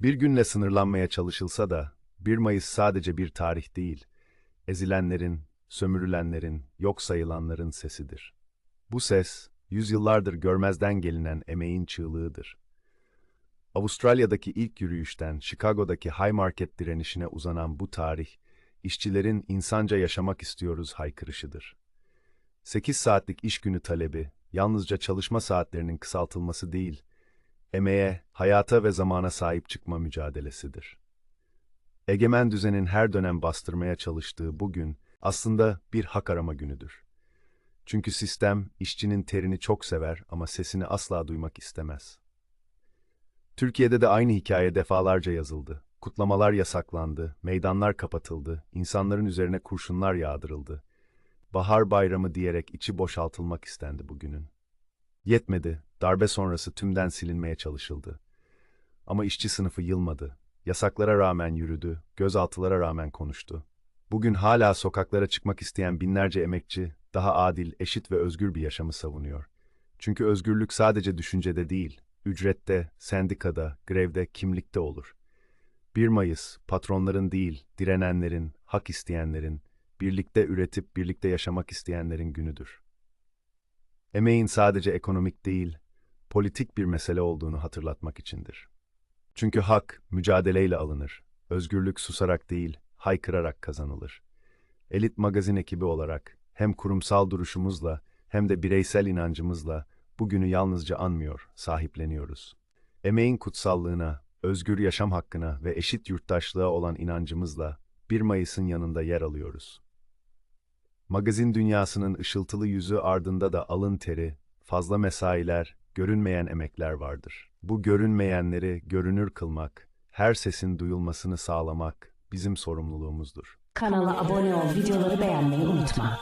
Bir günle sınırlanmaya çalışılsa da 1 Mayıs sadece bir tarih değil, ezilenlerin, sömürülenlerin, yok sayılanların sesidir. Bu ses, yüzyıllardır görmezden gelinen emeğin çığlığıdır. Avustralya'daki ilk yürüyüşten Chicago'daki High Market direnişine uzanan bu tarih, işçilerin insanca yaşamak istiyoruz haykırışıdır. 8 saatlik iş günü talebi, yalnızca çalışma saatlerinin kısaltılması değil, emeğe, hayata ve zamana sahip çıkma mücadelesidir. Egemen düzenin her dönem bastırmaya çalıştığı bugün aslında bir hak arama günüdür. Çünkü sistem işçinin terini çok sever ama sesini asla duymak istemez. Türkiye'de de aynı hikaye defalarca yazıldı. Kutlamalar yasaklandı, meydanlar kapatıldı, insanların üzerine kurşunlar yağdırıldı. Bahar bayramı diyerek içi boşaltılmak istendi bugünün. Yetmedi, darbe sonrası tümden silinmeye çalışıldı. Ama işçi sınıfı yılmadı. Yasaklara rağmen yürüdü, gözaltılara rağmen konuştu. Bugün hala sokaklara çıkmak isteyen binlerce emekçi, daha adil, eşit ve özgür bir yaşamı savunuyor. Çünkü özgürlük sadece düşüncede değil, ücrette, sendikada, grevde, kimlikte olur. 1 Mayıs, patronların değil, direnenlerin, hak isteyenlerin, birlikte üretip birlikte yaşamak isteyenlerin günüdür. Emeğin sadece ekonomik değil, politik bir mesele olduğunu hatırlatmak içindir. Çünkü hak mücadeleyle alınır, özgürlük susarak değil, haykırarak kazanılır. Elit magazin ekibi olarak hem kurumsal duruşumuzla hem de bireysel inancımızla bugünü yalnızca anmıyor, sahipleniyoruz. Emeğin kutsallığına, özgür yaşam hakkına ve eşit yurttaşlığa olan inancımızla 1 Mayıs'ın yanında yer alıyoruz. Magazin dünyasının ışıltılı yüzü ardında da alın teri, fazla mesailer, görünmeyen emekler vardır. Bu görünmeyenleri görünür kılmak, her sesin duyulmasını sağlamak bizim sorumluluğumuzdur. Kanala abone ol, videoları beğenmeyi unutma.